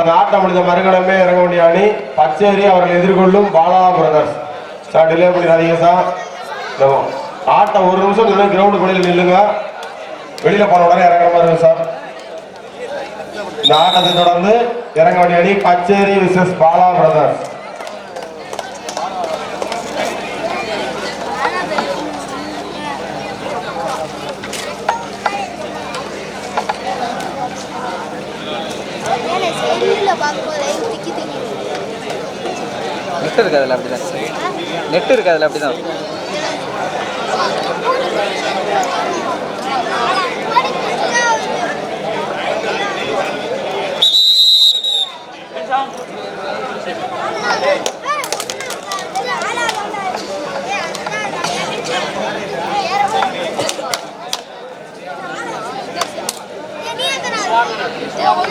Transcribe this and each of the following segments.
அந்த ஆட்டம் முடிந்த மறுகணமே இறங்க வேண்டிய அணி பச்சேரி அவர்கள் எதிர்கொள்ளும் பாலா பிரதர்ஸ் சார் டிலே பண்ணிடாதீங்க சார். ஆட்டம் ஒரு நிமிஷம் நின்று கிரவுண்டு வெளியில் நில்லுங்க. வெளியில போன உடனே இறங்குற மாதிரி இருக்கும் சார். இந்த ஆட்டத்தை தொடர்ந்து இறங்க வேண்டிய அணி Pacheri versus Bala brothers net இருக்கு அதில் அப்படி தான் நெட் இருக்கு அப்படி தான் Yeah, we'll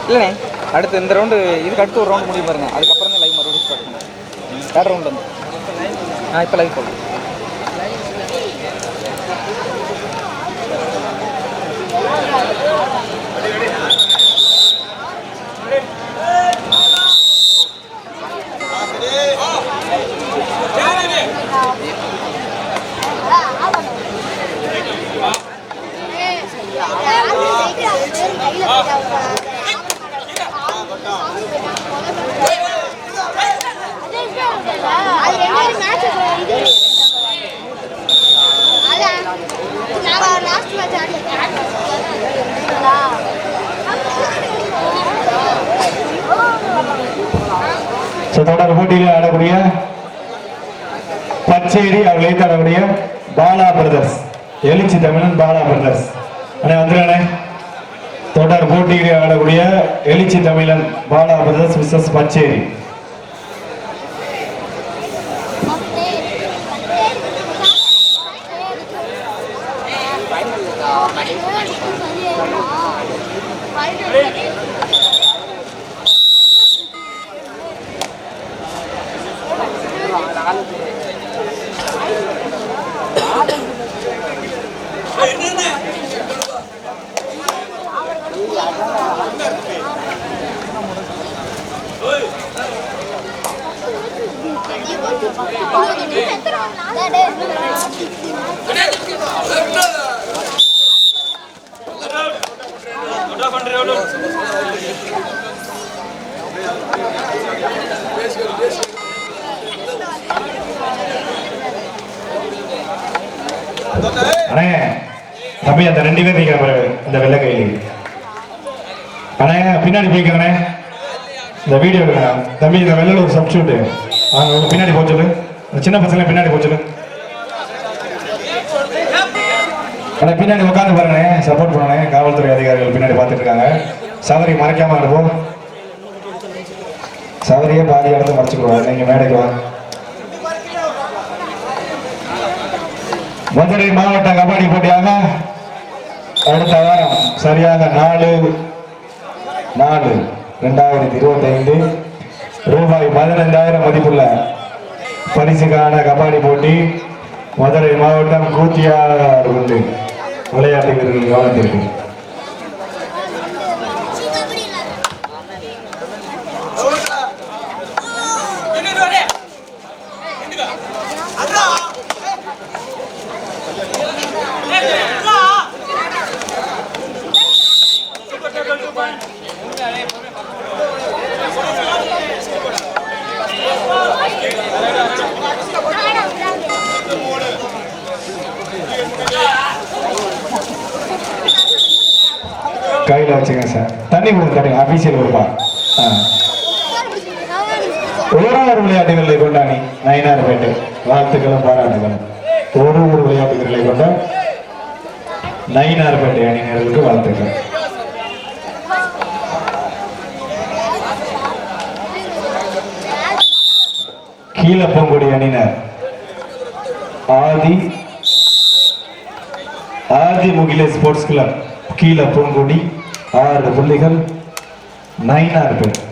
இல்லைண்ணே அடுத்து இந்த ரவுண்டு இதுக்கு அடுத்து ஒரு ரவுண்டு முடியும் பாருங்க. அதுக்கப்புறம் தான் லைவ் மறுபடியும் ஸ்டார்ட் பண்ணும் தேர்ட் ரவுண்ட் வந்து. ஆ இப்போ லைவ் போடுறேன் அது ரெண்டு மேட்ச் இது அதான் நான் லாஸ்ட் மேட்ச் ஸோ தொடர் போட்டியில் ஆடக்கூடிய பச்சேரி அவர்களை ஆடக்கூடிய பாலா பிரதர்ஸ் எழுச்சி தமிழன் பாலா பிரதர்ஸ் அண்ணே வந்துடுறே தொடர் போட்டியில் ஆடக்கூடிய எழுச்சி தமிழன் Bala brothers versus Pacheri. katakan அண்ணே தம்பி அந்த ரெண்டு பேர் நீங்க இந்த வெள்ளை கையில். அண்ணே பின்னாடி போய்க்கிறேண்ணே இந்த வீடியோ தம்பி இந்த வெள்ளையில் ஒரு சப்ஸ்டியூட்டு அவங்க பின்னாடி போச்சுடு சின்ன பசங்க பின்னாடி போச்சுடு அண்ணா அண்ணே பின்னாடி உட்காந்து பாருங்கண்ணே. சப்போர்ட் பண்ணணே. காவல்துறை அதிகாரிகள் பின்னாடி பார்த்துட்டு இருக்காங்க. சவரி மறைக்காம இருப்போம் சவரியே பாதி இடத்த மறைச்சுக்கோங்க நீங்கள் மேடைக்கு வாங்க மதுரை மாவட்ட கபடி போட்டியாக அடுத்த வாரம் சரியாக நாலு நாலு ரெண்டாயிரத்தி இருபத்தி ஐந்து ரூபாய் பதினைந்தாயிரம் மதிப்புள்ள பரிசுக்கான கபாடி போட்டி மதுரை மாவட்டம் கூத்தியார் உண்டு விளையாட்டு வீரர்கள் கவனத்திற்கு கையில் வச்சுங்க சார். தண்ணி கொடுங்க தண்ணி அபிஷியல் கொடுப்பா. ஓராறு விளையாட்டுகளை கொண்ட அணி. நயினார்பேட்டை வாழ்த்துக்களும் பாராட்டுகளும். ஒரு ஒரு விளையாட்டுகளை கொண்ட நயினார்பேட்டை அணியினர்களுக்கு வாழ்த்துக்கள். கீழப்பங்குடி அணியினர். ஆதி ஆதி முகிலே ஸ்போர்ட்ஸ் கிளப். கீழப்பங்குடி ஆறு புள்ளிகள் நயினார்பேட்டை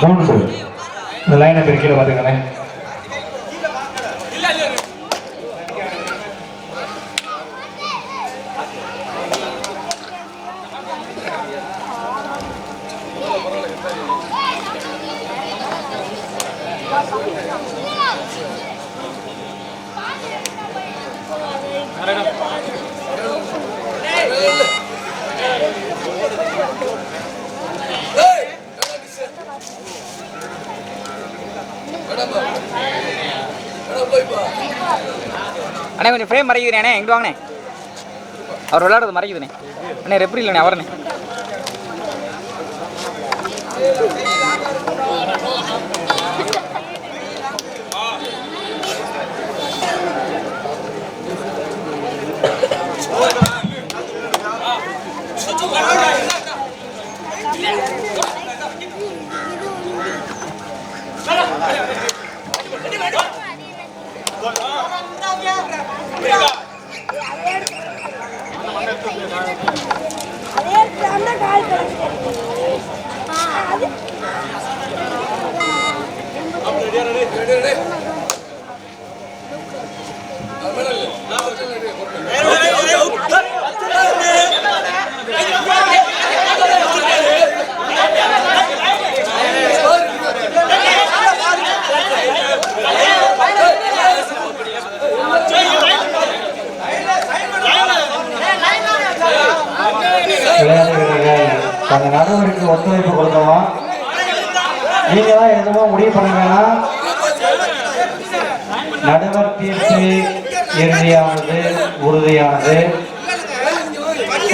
மூன்று இந்த லைனை பேர் கீழே அண்ணே கொஞ்சம் ஃப்ரேம் மறைக்குதுண்ணே அண்ணே எங்கிட்டு வாங்கண்ணே. அவர் விளையாடுறது மறைக்குதுண்ணே அண்ணே ரெப்ரி இல்லைண்ணே அவர்ண்ணே.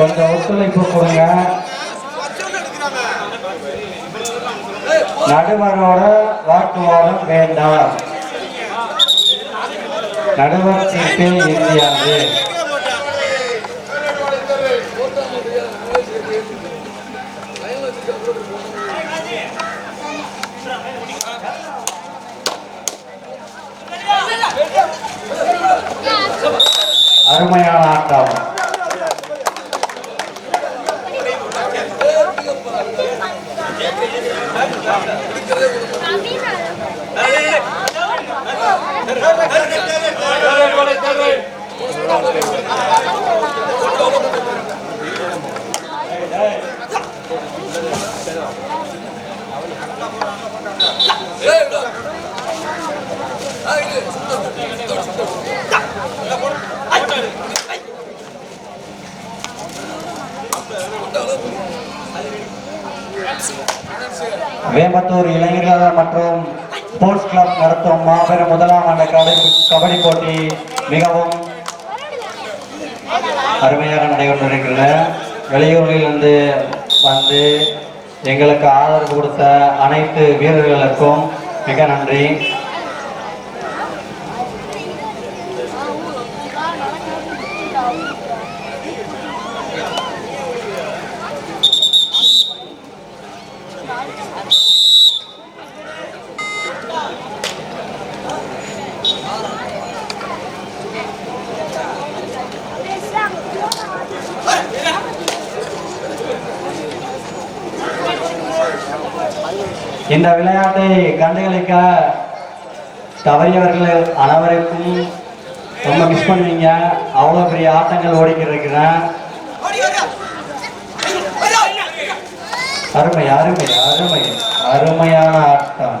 கொஞ்சம் ஒத்துழைப்பு கொடுங்க. நடுவரோட வாக்குவாதம் வேண்டாம். நடுவர் சீட்டு இந்தியாவு. அருமையான ஆட்டம். Thank you. வேம்பத்தூர் இளைஞர்கள் மற்றும் ஸ்போர்ட்ஸ் கிளப் நடத்தும் மாபெரும் முதலாம் ஆண்டு கபடி கபடி போட்டி மிகவும் அருமையாக நடைபெற்றிருக்கிறது. வெளியூரிலிருந்து வந்து எங்களுக்கு ஆதரவு கொடுத்த அனைத்து வீரர்களுக்கும் மிக நன்றி. இந்த விளையாட்டை கண்டுகளிக்க தவறியவர்கள் அனைவருக்கும் ரொம்ப மிஸ் பண்ணுவீங்க. அவ்வளோ பெரிய ஆட்டங்கள் ஓடிக்கிட்டு இருக்கிறேன் அருமை அருமை அருமை அருமையான ஆட்டம் ஆட்டம்.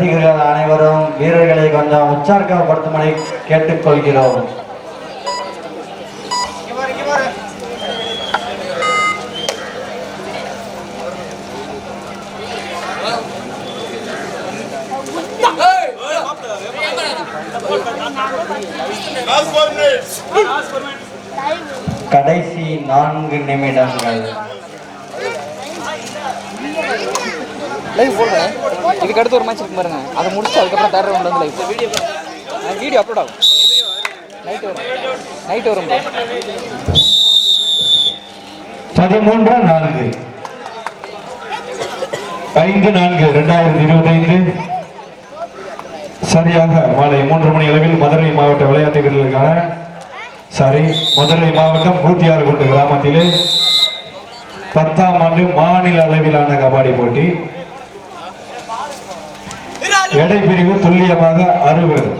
ரசிகர்கள் அனைவரும் வீரர்களை கொஞ்சம் உற்சாகப்படுத்தும்படி கேட்டுக்கொள்கிறோம். கடைசி நான்கு நிமிடங்கள். லைவ் போடுங்க. இதுக்கு ஒரு மேட்ச் இருக்கு பாருங்க. அதை முடிச்சு அதுக்கப்புறம் தேர்ட் ரவுண்ட் வந்து லைவ் வீடியோ வீடியோ அப்லோட் ஆகும். நைட் வரும். நைட் வரும் பதிமூன்று நான்கு. ஐந்து நான்கு இரண்டாயிரத்தி இருபத்தைந்து. சரியாக மாலை மூன்று மணி அளவில் மதுரை மாவட்ட விளையாட்டு வீரர்களுக்கான சாரி மதுரை மாவட்டம் கூத்தியார்குண்டு கிராமத்திலே பத்தாம் ஆண்டு மாநில அளவிலான கபாடி போட்டி. எடை பிரிவு துல்லியமாக அறுபது.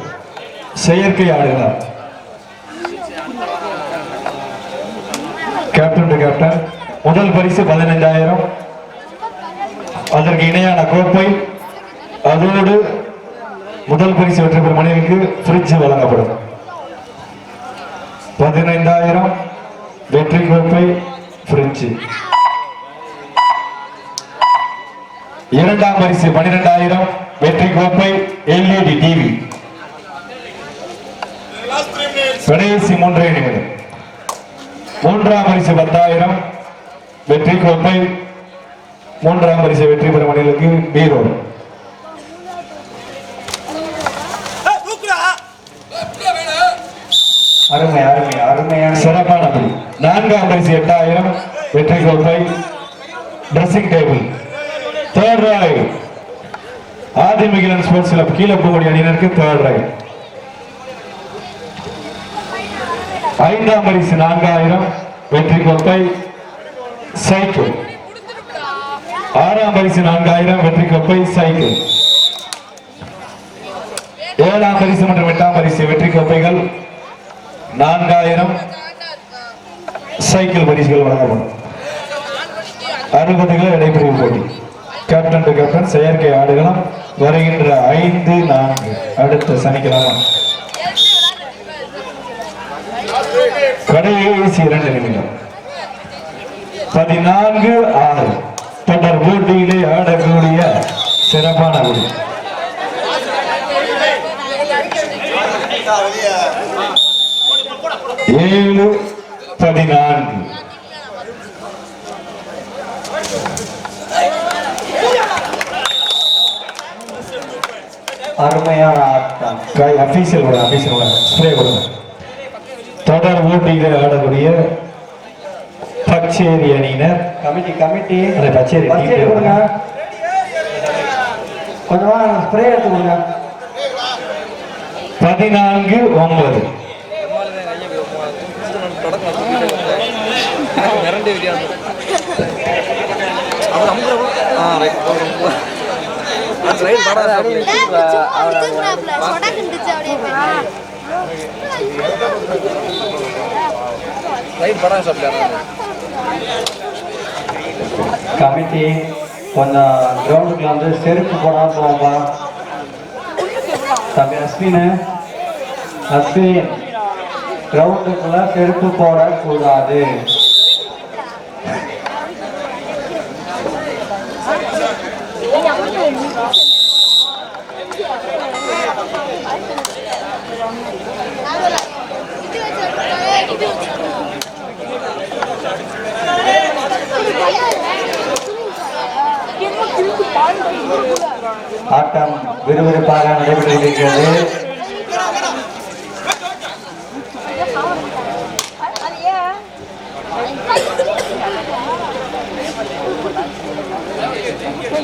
செயற்கை ஆடுகிறார் கேப்டன் டு கேப்டன் முதல் பரிசு பதினைந்தாயிரம். அதற்கு இணையான கோப்பை. அதோடு முதல் பரிசு வெற்றி பெறும் மனைவிக்கு பிரிட்ஜ் வழங்கப்படும். பதினைந்தாயிரம் வெற்றி கோப்பை பிரிட்ஜ் இரண்டாம் பரிசு பனிரெண்டாயிரம் வெற்றி கோப்பை எல்இடி டிவி கடைசி மூன்றே நிமிடம். மூன்றாம் பரிசு பத்தாயிரம் வெற்றி கோப்பை. மூன்றாம் பரிசு வெற்றி பெறும் அணிகளுக்கு பீரோ அருமை அருமை அருமையான சிறப்பான படி நான்காம் பரிசு எட்டாயிரம் வெற்றி கோப்பை. ட்ரெஸ்ஸிங் டேபிள் தேர்ட் ராய் ஆதிமிகிலன் ஸ்போர்ட்ஸ் கிளப் கீழே போகக்கூடிய அணியினருக்கு தேர்ட் ராய் ஐந்தாம் பரிசு நான்காயிரம். வெற்றி கோப்பை சைக்கிள். ஆறாம் பரிசு நான்காயிரம். வெற்றி கோப்பை சைக்கிள். ஏழாம் பரிசு மற்றும் எட்டாம் பரிசு வெற்றி கோப்பைகள். நான்காயிரம். சைக்கிள் பரிசுகள் வழங்கப்படும். அறுபதுகளை கிலோ இடைப்பிரிவு போட்டி. கேப்டன் டு கேப்டன் செயற்கை ஆடுகளம் வருகின்ற ஐந்து நான்கு. அடுத்த சனிக்கிழமை. கடைசி இரண்டு நிமிடம். பதினான்கு ஆறு. தொடர் போட்டியிலே ஆடக்கூடிய சிறப்பான குழு ஏழு பதினான்கு. அருமையான ஆட்டம். கை அபிஷியல் கூட அபிஷியல் கூட ஸ்ப்ரே கொடுங்க. தொடர் போட்டியிலே ஆடக்கூடிய பச்சேரி அணியினர். Committee committee. அது பச்சேரி பச்சேரி கொடுங்க. கொஞ்சமா ஸ்ப்ரே எடுத்து கொடுங்க. பதினான்கு ஒன்பது. விடியாது அவர் கமிட்டி கொஞ்சம் கிரவுண்டுக்குள்ள வந்து செருப்பு போடாம போவோம்பா தம்பி அஸ்வின். அஸ்வின் கிரவுண்டுக்குள்ள செருப்பு போடக்கூடாது. ஆட்டம் விறுவிறுப்பாக நடைபெற்று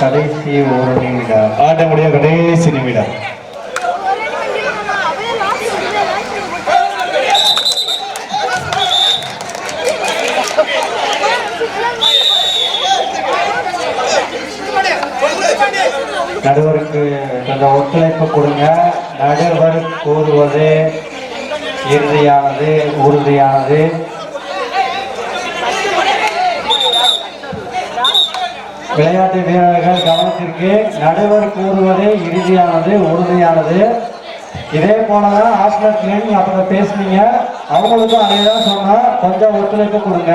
கடைசி ஒரு நிமிடம். ஆட்டமுடைய கடைசி நிமிடம். நடுவருக்கு கொஞ்சம் ஒத்துழைப்பு கொடுங்க. நடுவர் கூறுவது இறுதியானது உறுதியானது. விளையாட்டு வீரர்கள் கவனத்திற்கு நடுவர் கூறுவது இறுதியானது உறுதியானது. இதே போலதான் ஆஸ்லட்லின் அப்புறம் பேசுனீங்க. அவங்களுக்கும் அதே தான் சொன்னா கொஞ்சம் ஒத்துழைப்பு கொடுங்க.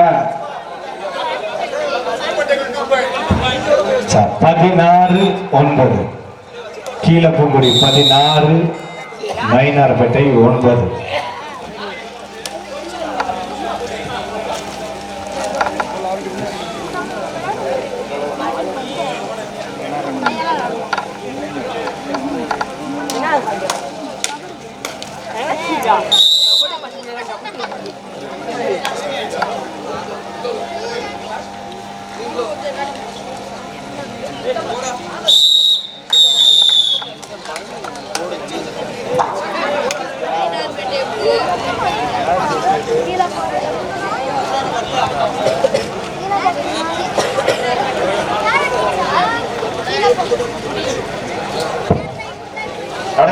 பதினாறு ஒன்பது. கீழப்பூங்குடி பதினாறு. மைனார்பேட்டை ஒன்பது.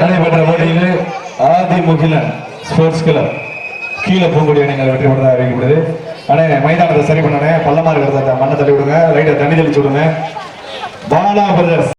நடைபெற்ற போட்டியில் ஆதிமுகிலன் ஸ்போர்ட்ஸ் கிளப். கீழே பூங்குடி அணிகள் வெற்றி பெற்றதாக அறிவிக்கப்படுது. அண்ணே மைதானத்தை சரி பண்ணனே பள்ளமா இருக்கிறத மண்ணை தள்ளி விடுங்க லைட்டை தண்ணி தெளிச்சு விடுங்க. பாலா பிரதர்ஸ்